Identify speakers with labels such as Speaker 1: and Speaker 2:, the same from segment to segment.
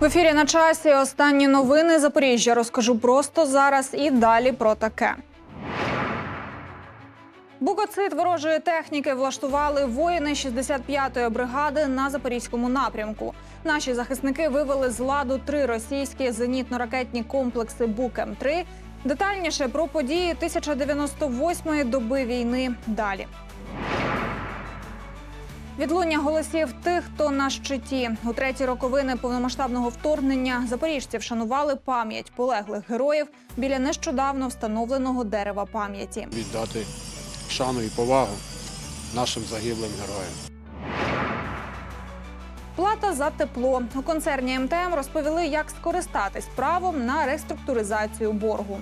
Speaker 1: В ефірі на часі останні новини Запоріжжя розкажу просто зараз і далі про таке. Букоцит ворожої техніки влаштували воїни 65-ї бригади на запорізькому напрямку. Наші захисники вивели з ладу три російські зенітно-ракетні комплекси Бук-М3. Детальніше про події 1098-ї доби війни. Далі. Відлуння голосів тих, хто на щиті у треті роковини повномасштабного вторгнення запоріжці вшанували пам'ять полеглих героїв біля нещодавно встановленого дерева пам'яті.
Speaker 2: віддати шану і повагу нашим загиблим героям.
Speaker 1: Плата за тепло у концерні МТМ розповіли, як скористатись правом на реструктуризацію боргу.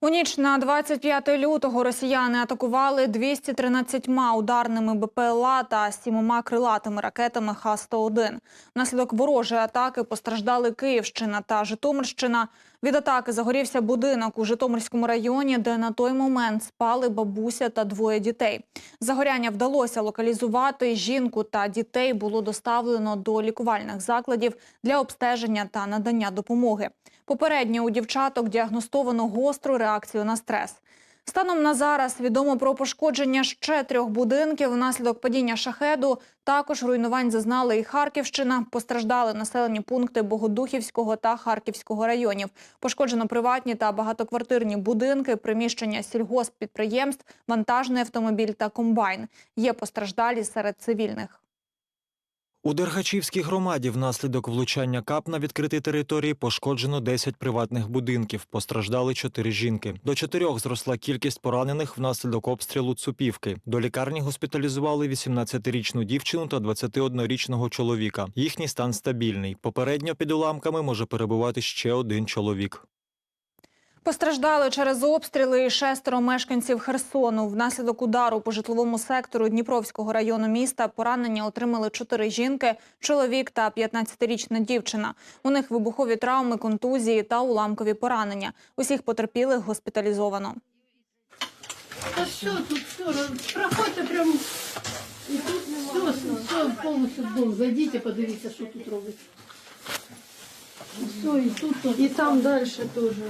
Speaker 1: У ніч на 25 лютого росіяни атакували 213 ударними БПЛА та сімома крилатими ракетами Х-101. Внаслідок ворожої атаки постраждали Київщина та Житомирщина. Від атаки загорівся будинок у Житомирському районі, де на той момент спали бабуся та двоє дітей. Загоряння вдалося локалізувати. Жінку та дітей було доставлено до лікувальних закладів для обстеження та надання допомоги. Попередньо у дівчаток діагностовано гостру реакцію на стрес. Станом на зараз відомо про пошкодження ще трьох будинків внаслідок падіння шахеду. Також руйнувань зазнала і Харківщина. Постраждали населені пункти Богодухівського та Харківського районів. Пошкоджено приватні та багатоквартирні будинки, приміщення сільгосппідприємств, вантажний автомобіль та комбайн. Є постраждалі серед цивільних.
Speaker 3: У Дергачівській громаді внаслідок влучання кап на відкритій території пошкоджено 10 приватних будинків. Постраждали 4 жінки. До чотирьох зросла кількість поранених внаслідок обстрілу Цупівки. До лікарні госпіталізували 18-річну дівчину та 21-річного чоловіка. Їхній стан стабільний. Попередньо під уламками може перебувати ще один чоловік.
Speaker 1: Постраждали через обстріли шестеро мешканців Херсону. Внаслідок удару по житловому сектору Дніпровського району міста поранення отримали чотири жінки, чоловік та 15-річна дівчина. У них вибухові травми, контузії та уламкові поранення. Усіх потерпілих госпіталізовано.
Speaker 4: Та все, тут все, проходьте прямо. І тут все, все, повністю в дом. Зайдіть, подивіться, що тут робиться. Все, і тут теж.
Speaker 5: И там дальше тоже.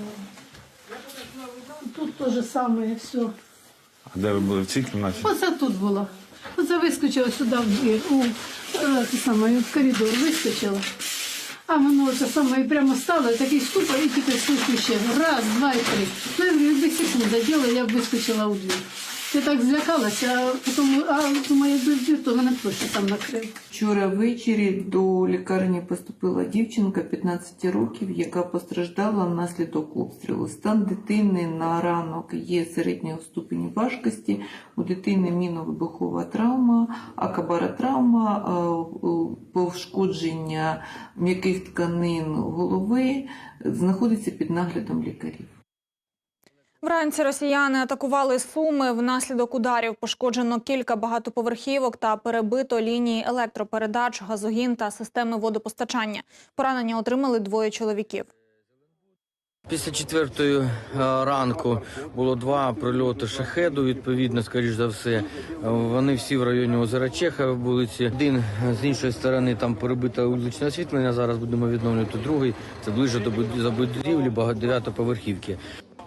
Speaker 4: Тут те же саме, все.
Speaker 6: А де ви були в цій кімнаті?
Speaker 4: Оце тут було. Оце вискочила сюди в двір, у те саме, в коридор вискочила. А воно це саме і прямо стало, і такий ступор, і тільки слухаю ще. Раз, два і три. Ну, я говорю, якби секунда я б вискочила у двір. Я так злякалася, а потім, а думаю, якби двір, то мене точно там накрив.
Speaker 5: Вчора ввечері до лікарні поступила дівчинка 15 років, яка постраждала внаслідок обстрілу. Стан дитини на ранок є середнього ступеню важкості. У дитини міновибухова травма, акабаротравма, е, е, пошкодження м'яких тканин голови знаходиться під наглядом лікарів.
Speaker 1: Вранці росіяни атакували Суми. Внаслідок ударів пошкоджено кілька багатоповерхівок та перебито лінії електропередач, газогін та системи водопостачання. Поранення отримали двоє чоловіків.
Speaker 7: Після четвертої е, ранку було два прильоти шахеду. Відповідно, скоріш за все, Е, вони всі в районі озера Чеха вулиці. Один з іншої сторони там перебите вуличне освітлення. Зараз будемо відновлювати другий. Це ближче до буд- забудівлі багатодев'ятоповерхівки.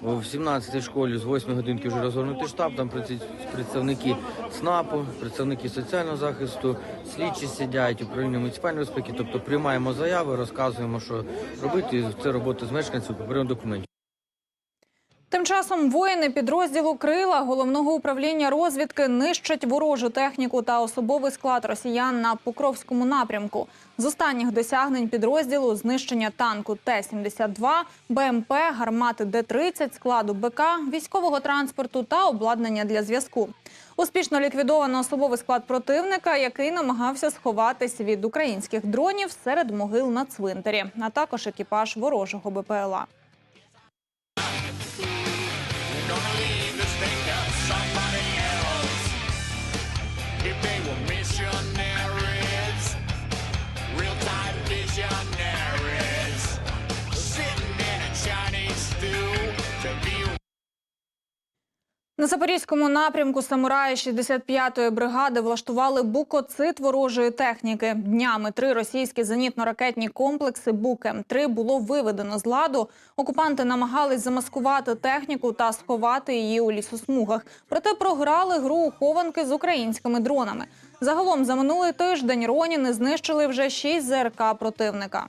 Speaker 7: В 17-й школі з 8 годинки вже розгорнутий штаб. Там представники СНАПу, представники соціального захисту, слідчі сидять, управління муніципальної безпеки. Тобто приймаємо заяви, розказуємо, що робити. Це робота з мешканців по прийому.
Speaker 1: Тим часом воїни підрозділу Крила головного управління розвідки нищать ворожу техніку та особовий склад росіян на Покровському напрямку. З останніх досягнень підрозділу знищення танку Т-72, БМП, гармати Д-30, складу БК, військового транспорту та обладнання для зв'язку. Успішно ліквідовано особовий склад противника, який намагався сховатись від українських дронів серед могил на цвинтарі, а також екіпаж ворожого БПЛА. На Запорізькому напрямку самураї 65-ї бригади влаштували букоцит ворожої техніки. Днями три російські зенітно-ракетні комплекси «Бук-М3» було виведено з ладу. Окупанти намагались замаскувати техніку та сховати її у лісосмугах. Проте програли гру у хованки з українськими дронами. Загалом за минулий тиждень Роніни знищили вже шість ЗРК противника.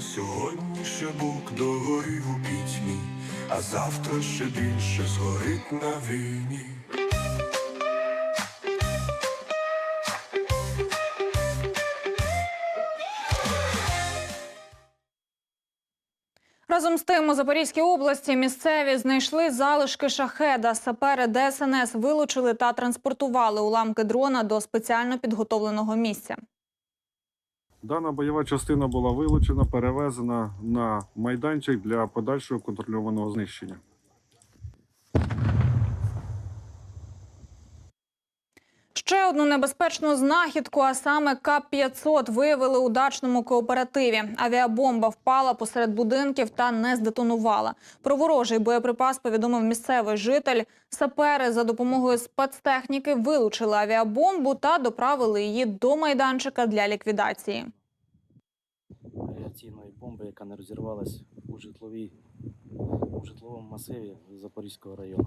Speaker 8: Сьогодні ще бук догорів у пітьмі, а завтра ще більше згорить на війні.
Speaker 1: Разом з тим у Запорізькій області місцеві знайшли залишки шахеда. Сапери ДСНС вилучили та транспортували уламки дрона до спеціально підготовленого місця.
Speaker 9: Дана бойова частина була вилучена, перевезена на майданчик для подальшого контрольованого знищення.
Speaker 1: Ще одну небезпечну знахідку, а саме КАП-500, виявили у дачному кооперативі. Авіабомба впала посеред будинків та не здетонувала. Про ворожий боєприпас повідомив місцевий житель. Сапери за допомогою спецтехніки вилучили авіабомбу та доправили її до майданчика для ліквідації.
Speaker 10: авіаційної бомби, яка не розірвалась у житловій житловому масиві Запорізького району.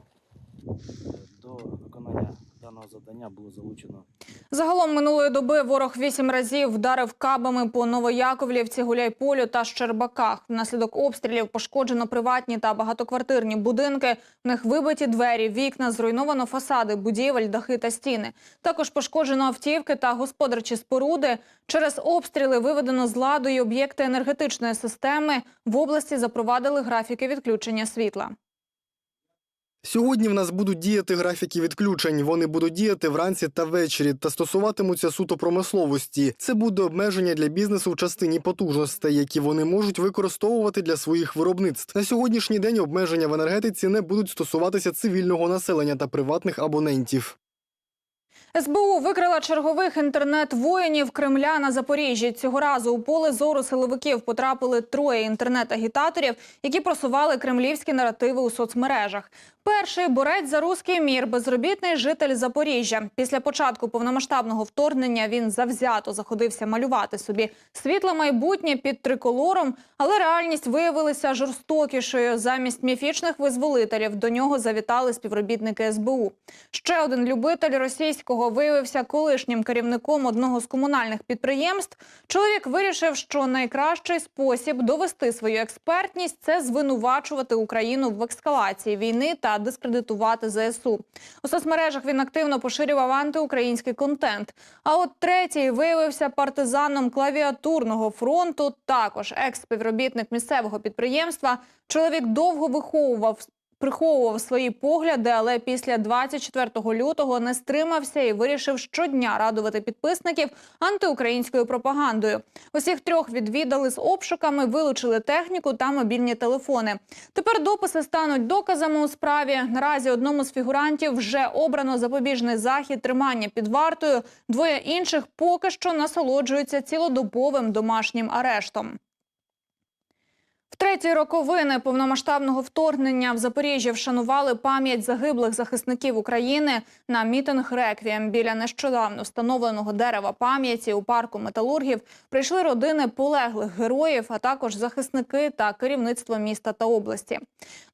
Speaker 10: До виконання даного завдання було залучено
Speaker 1: Загалом минулої доби ворог вісім разів вдарив кабами по Новояковлівці, Гуляйполю та Щербаках. Внаслідок обстрілів пошкоджено приватні та багатоквартирні будинки. В них вибиті двері, вікна, зруйновано фасади, будівель, дахи та стіни. Також пошкоджено автівки та господарчі споруди. Через обстріли виведено з ладу й об'єкти енергетичної системи. В області запровадили графіки відключення світла.
Speaker 11: Сьогодні в нас будуть діяти графіки відключень. Вони будуть діяти вранці та ввечері та стосуватимуться суто промисловості. Це буде обмеження для бізнесу в частині потужностей, які вони можуть використовувати для своїх виробництв. На сьогоднішній день обмеження в енергетиці не будуть стосуватися цивільного населення та приватних абонентів.
Speaker 1: СБУ викрила чергових інтернет-воїнів Кремля на Запоріжжі. Цього разу у поле зору силовиків потрапили троє інтернет-агітаторів, які просували кремлівські наративи у соцмережах. Перший борець за руський мір, безробітний житель Запоріжжя. Після початку повномасштабного вторгнення він завзято заходився малювати собі світле майбутнє під триколором, але реальність виявилася жорстокішою. Замість міфічних визволителів до нього завітали співробітники СБУ. Ще один любитель російського виявився колишнім керівником одного з комунальних підприємств. Чоловік вирішив, що найкращий спосіб довести свою експертність це звинувачувати Україну в ескалації війни та дискредитувати ЗСУ. У соцмережах він активно поширював антиукраїнський контент. А от третій виявився партизаном клавіатурного фронту. Також екс-співробітник місцевого підприємства. Чоловік довго виховував приховував свої погляди, але після 24 лютого не стримався і вирішив щодня радувати підписників антиукраїнською пропагандою. Усіх трьох відвідали з обшуками, вилучили техніку та мобільні телефони. Тепер дописи стануть доказами у справі. Наразі одному з фігурантів вже обрано запобіжний захід тримання під вартою. Двоє інших поки що насолоджуються цілодобовим домашнім арештом. В роковини повномасштабного вторгнення в Запоріжжі вшанували пам'ять загиблих захисників України на мітинг реквієм біля нещодавно встановленого дерева пам'яті у парку металургів. Прийшли родини полеглих героїв, а також захисники та керівництво міста та області.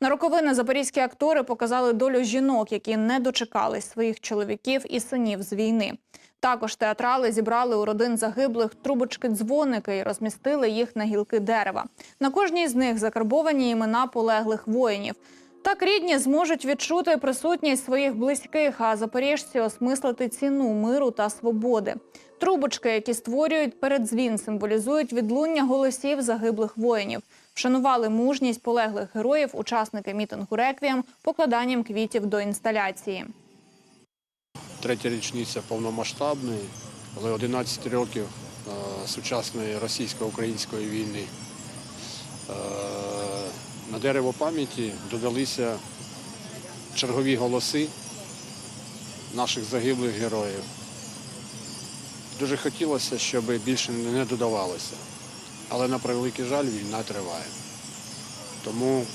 Speaker 1: На роковини запорізькі актори показали долю жінок, які не дочекались своїх чоловіків і синів з війни. Також театрали зібрали у родин загиблих трубочки-дзвоники і розмістили їх на гілки дерева. На кожній з них закарбовані імена полеглих воїнів. Так рідні зможуть відчути присутність своїх близьких, а запоріжці осмислити ціну миру та свободи. Трубочки, які створюють передзвін, символізують відлуння голосів загиблих воїнів. Вшанували мужність полеглих героїв, учасники мітингу реквієм, покладанням квітів до інсталяції.
Speaker 2: Третя річниця повномасштабної, але 11 років е, сучасної російсько-української війни. Е, на дерево пам'яті додалися чергові голоси наших загиблих героїв. Дуже хотілося, щоб більше не додавалося. Але на превеликий жаль війна триває. Тому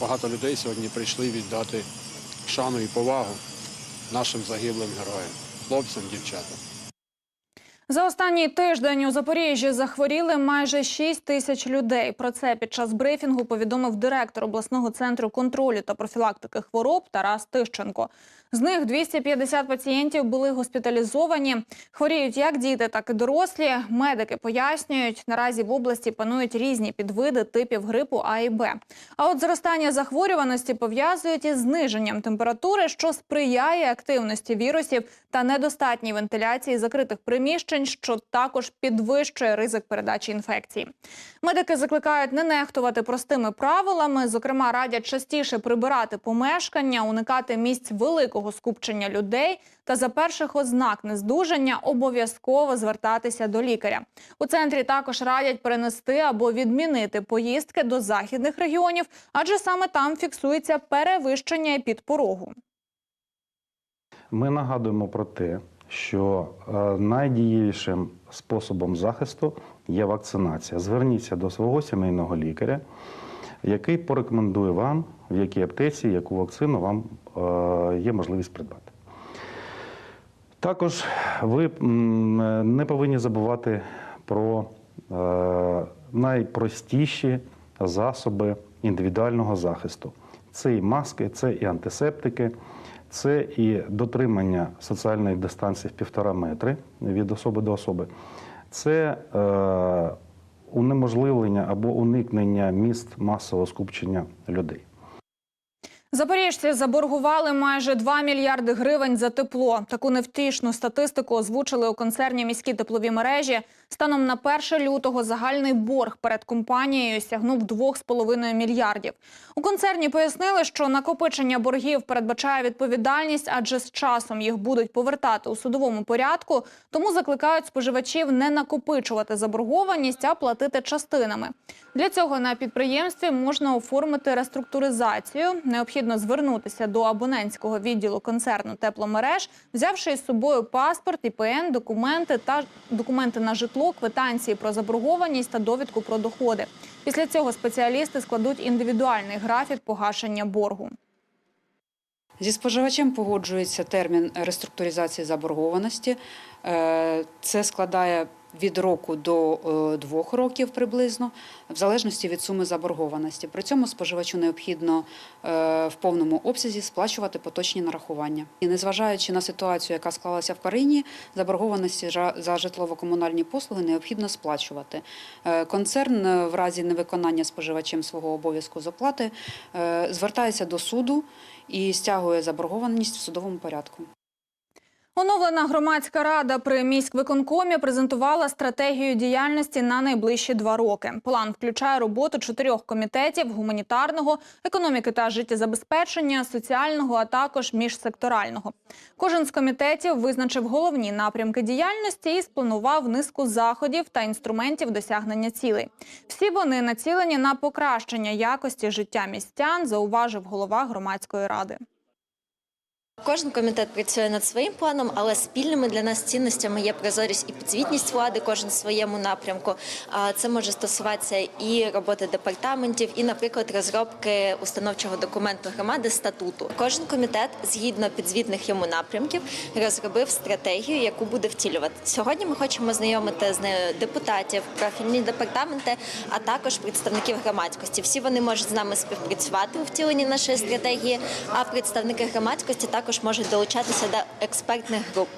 Speaker 2: багато людей сьогодні прийшли віддати шану і повагу нашим загиблим героям, хлопцям, дівчатам.
Speaker 1: За останній тиждень у Запоріжжі захворіли майже 6 тисяч людей. Про це під час брифінгу повідомив директор обласного центру контролю та профілактики хвороб Тарас Тищенко. З них 250 пацієнтів були госпіталізовані. Хворіють як діти, так і дорослі. Медики пояснюють, наразі в області панують різні підвиди типів грипу А і Б. А от зростання захворюваності пов'язують із зниженням температури, що сприяє активності вірусів та недостатній вентиляції закритих приміщень, що також підвищує ризик передачі інфекцій. Медики закликають не нехтувати простими правилами. Зокрема, радять частіше прибирати помешкання, уникати місць великого скупчення людей та за перших ознак нездужання обов'язково звертатися до лікаря. У центрі також радять перенести або відмінити поїздки до західних регіонів, адже саме там фіксується перевищення підпорогу.
Speaker 12: Ми нагадуємо про те, що е, найдієвішим способом захисту є вакцинація. Зверніться до свого сімейного лікаря, який порекомендує вам, в якій аптеці яку вакцину вам е, є можливість придбати. Також ви не повинні забувати про е, найпростіші засоби індивідуального захисту. Це і маски, це і антисептики, це і дотримання соціальної дистанції в півтора метри від особи до особи. Це е, унеможливлення або уникнення міст масового скупчення людей.
Speaker 1: Запоріжці заборгували майже 2 мільярди гривень за тепло. Таку невтішну статистику озвучили у концерні міські теплові мережі. Станом на 1 лютого загальний борг перед компанією сягнув 2,5 мільярдів. У концерні пояснили, що накопичення боргів передбачає відповідальність, адже з часом їх будуть повертати у судовому порядку. Тому закликають споживачів не накопичувати заборгованість, а платити частинами. Для цього на підприємстві можна оформити реструктуризацію. Необхідно звернутися до абонентського відділу концерну тепломереж, взявши із собою паспорт, ІПН, документи та документи на житло, квитанції про заборгованість та довідку про доходи. Після цього спеціалісти складуть індивідуальний графік погашення боргу.
Speaker 13: Зі споживачем погоджується термін реструктуризації заборгованості. Е, Це складає від року до е, двох років приблизно, в залежності від суми заборгованості. При цьому споживачу необхідно е, в повному обсязі сплачувати поточні нарахування. І незважаючи на ситуацію, яка склалася в країні, заборгованості за житлово-комунальні послуги необхідно сплачувати. Е, Концерн в разі невиконання споживачем свого обов'язку з оплати звертається до суду і стягує заборгованість в судовому порядку.
Speaker 1: Оновлена громадська рада при міськвиконкомі презентувала стратегію діяльності на найближчі два роки. План включає роботу чотирьох комітетів: гуманітарного, економіки та життєзабезпечення, соціального, а також міжсекторального. Кожен з комітетів визначив головні напрямки діяльності і спланував низку заходів та інструментів досягнення цілей. Всі вони націлені на покращення якості життя містян, зауважив голова громадської ради.
Speaker 14: Кожен комітет працює над своїм планом, але спільними для нас цінностями є прозорість і підзвітність влади, кожен своєму напрямку. Це може стосуватися і роботи департаментів, і, наприклад, розробки установчого документу громади статуту. Кожен комітет, згідно підзвітних йому напрямків, розробив стратегію, яку буде втілювати. Сьогодні ми хочемо знайомити з нею депутатів, профільні департаменти, а також представників громадськості. Всі вони можуть з нами співпрацювати у втіленні нашої стратегії, а представники громадськості також можуть долучатися до експертних груп.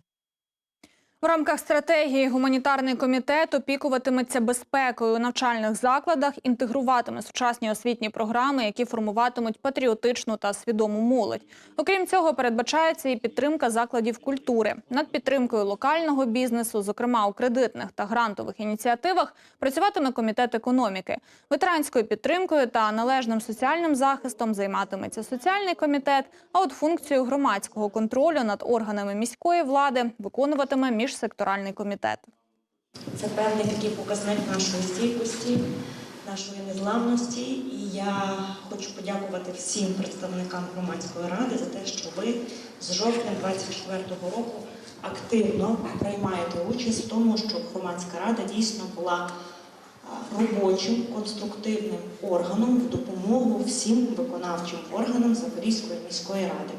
Speaker 1: В рамках стратегії гуманітарний комітет опікуватиметься безпекою у навчальних закладах, інтегруватиме сучасні освітні програми, які формуватимуть патріотичну та свідому молодь. Окрім цього, передбачається і підтримка закладів культури. Над підтримкою локального бізнесу, зокрема у кредитних та грантових ініціативах, працюватиме комітет економіки. Ветеранською підтримкою та належним соціальним захистом займатиметься соціальний комітет. А от функцію громадського контролю над органами міської влади виконуватиме міжсекторальний комітет.
Speaker 15: Це певний такий показник нашої стійкості, нашої незламності. І я хочу подякувати всім представникам громадської ради за те, що ви з жовтня 24-го року активно приймаєте участь в тому, щоб громадська рада дійсно була робочим конструктивним органом в допомогу всім виконавчим органам Запорізької міської ради.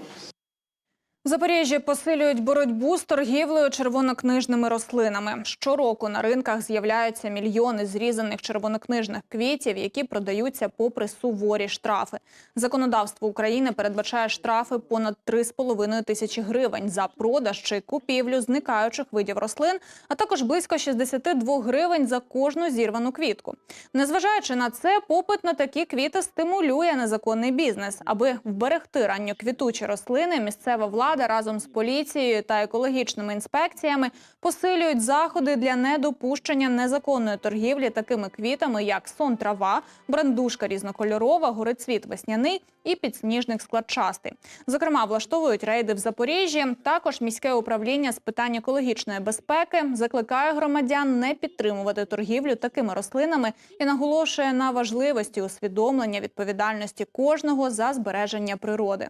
Speaker 1: В Запоріжжі посилюють боротьбу з торгівлею червонокнижними рослинами. Щороку на ринках з'являються мільйони зрізаних червонокнижних квітів, які продаються попри суворі штрафи. Законодавство України передбачає штрафи понад 3,5 тисячі гривень за продаж чи купівлю зникаючих видів рослин, а також близько 62 гривень за кожну зірвану квітку. Незважаючи на це, попит на такі квіти стимулює незаконний бізнес. Аби вберегти ранньоквітучі рослини, місцева влада разом з поліцією та екологічними інспекціями посилюють заходи для недопущення незаконної торгівлі такими квітами, як сон трава, брандушка різнокольорова, горецвіт весняний і підсніжник складчастий. Зокрема, влаштовують рейди в Запоріжжі. Також міське управління з питань екологічної безпеки закликає громадян не підтримувати торгівлю такими рослинами і наголошує на важливості усвідомлення відповідальності кожного за збереження природи.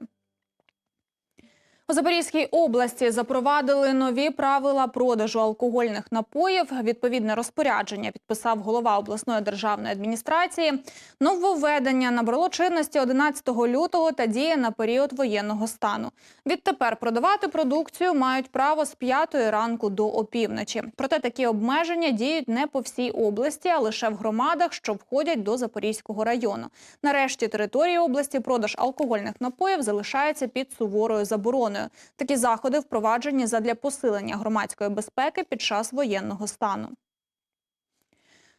Speaker 1: У Запорізькій області запровадили нові правила продажу алкогольних напоїв. Відповідне розпорядження підписав голова обласної державної адміністрації. Нововведення набрало чинності 11 лютого та діє на період воєнного стану. Відтепер продавати продукцію мають право з 5 ранку до опівночі. Проте такі обмеження діють не по всій області, а лише в громадах, що входять до Запорізького району. Нарешті території області продаж алкогольних напоїв залишається під суворою забороною. Такі заходи впроваджені задля посилення громадської безпеки під час воєнного стану.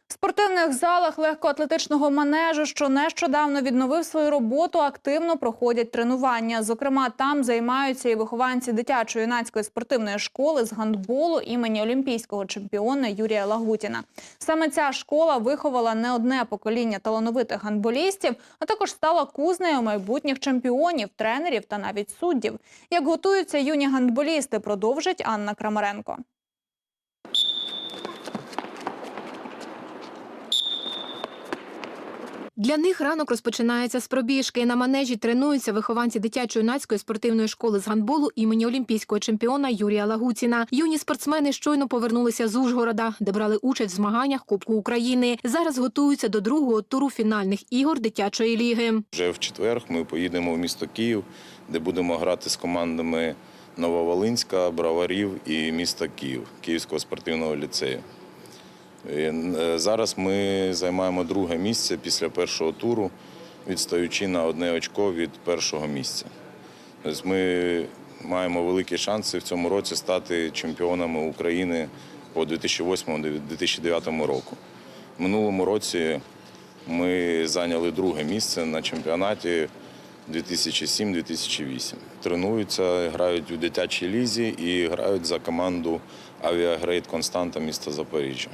Speaker 1: В спортивних залах легкоатлетичного манежу, що нещодавно відновив свою роботу, активно проходять тренування. Зокрема, там займаються і вихованці дитячо-юнацької спортивної школи з гандболу імені олімпійського чемпіона Юрія Лагутіна. Саме ця школа виховала не одне покоління талановитих гандболістів, а також стала кузнею майбутніх чемпіонів, тренерів та навіть суддів. Як готуються юні гандболісти, продовжить Анна Крамаренко.
Speaker 16: Для них ранок розпочинається з пробіжки. На манежі тренуються вихованці дитячо-юнацької спортивної школи з гандболу імені олімпійського чемпіона Юрія Лагуціна. Юні спортсмени щойно повернулися з Ужгорода, де брали участь в змаганнях Кубку України. Зараз готуються до другого туру фінальних ігор дитячої ліги.
Speaker 17: Вже в четвер ми поїдемо в місто Київ, де будемо грати з командами Нововолинська, Браварів і міста Київ, Київського спортивного ліцею. Е, Зараз ми займаємо друге місце після першого туру, відстаючи на одне очко від першого місця. Тобто ми маємо великі шанси в цьому році стати чемпіонами України по 2008-2009 року. В минулому році ми зайняли друге місце на чемпіонаті 2007-2008. Тренуються, грають у дитячій лізі і грають за команду Авіагрейд Константа міста Запоріжжя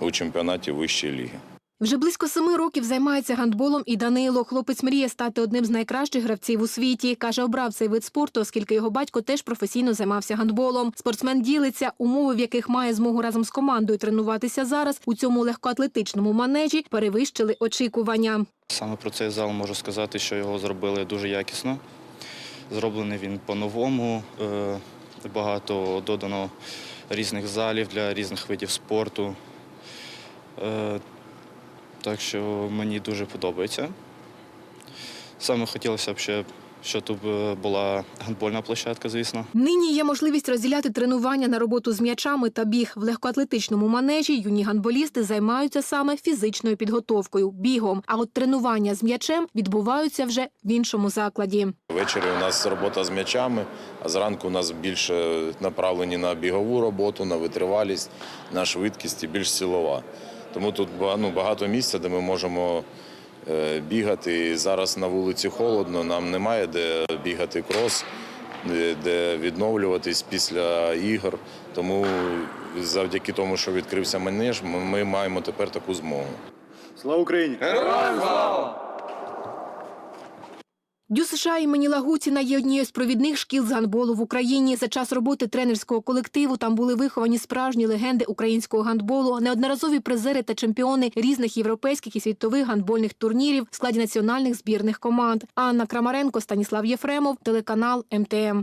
Speaker 17: у чемпіонаті вищої ліги.
Speaker 16: Вже близько семи років займається гандболом і Данило. Хлопець мріє стати одним з найкращих гравців у світі. Каже, обрав цей вид спорту, оскільки його батько теж професійно займався гандболом. Спортсмен ділиться, умови, в яких має змогу разом з командою тренуватися зараз, у цьому легкоатлетичному манежі перевищили очікування.
Speaker 18: Саме про цей зал можу сказати, що його зробили дуже якісно. Зроблений він по-новому. е, Багато додано різних залів для різних видів спорту. Е, Так що мені дуже подобається. Саме хотілося б ще, щоб тут е, була гандбольна площадка, звісно.
Speaker 16: Нині є можливість розділяти тренування на роботу з м'ячами та біг в легкоатлетичному манежі. Юні гандболісти займаються саме фізичною підготовкою, бігом. А от тренування з м'ячем відбуваються вже в іншому закладі.
Speaker 17: Ввечері у нас робота з м'ячами, а зранку у нас більше направлені на бігову роботу, на витривалість, на швидкість і більш силова. Тому тут ну, багато місця, де ми можемо е, бігати. І зараз на вулиці холодно, нам немає де бігати крос, де- відновлюватись після ігор. Тому завдяки тому, що відкрився манеж, ми- ми маємо тепер таку змогу.
Speaker 19: Слава Україні! Героям слава!
Speaker 16: Дю США імені Лагуціна є однією з провідних шкіл з гандболу в Україні. За час роботи тренерського колективу там були виховані справжні легенди українського гандболу, неодноразові призери та чемпіони різних європейських і світових гандбольних турнірів в складі національних збірних команд. Анна Крамаренко, Станіслав Єфремов, телеканал МТМ.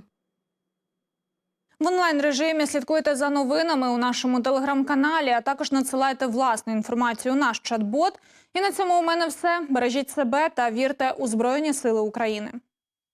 Speaker 1: В онлайн режимі слідкуйте за новинами у нашому телеграм-каналі, а також надсилайте власну інформацію у наш чат-бот. І на цьому у мене все. Бережіть себе та вірте у Збройні Сили України.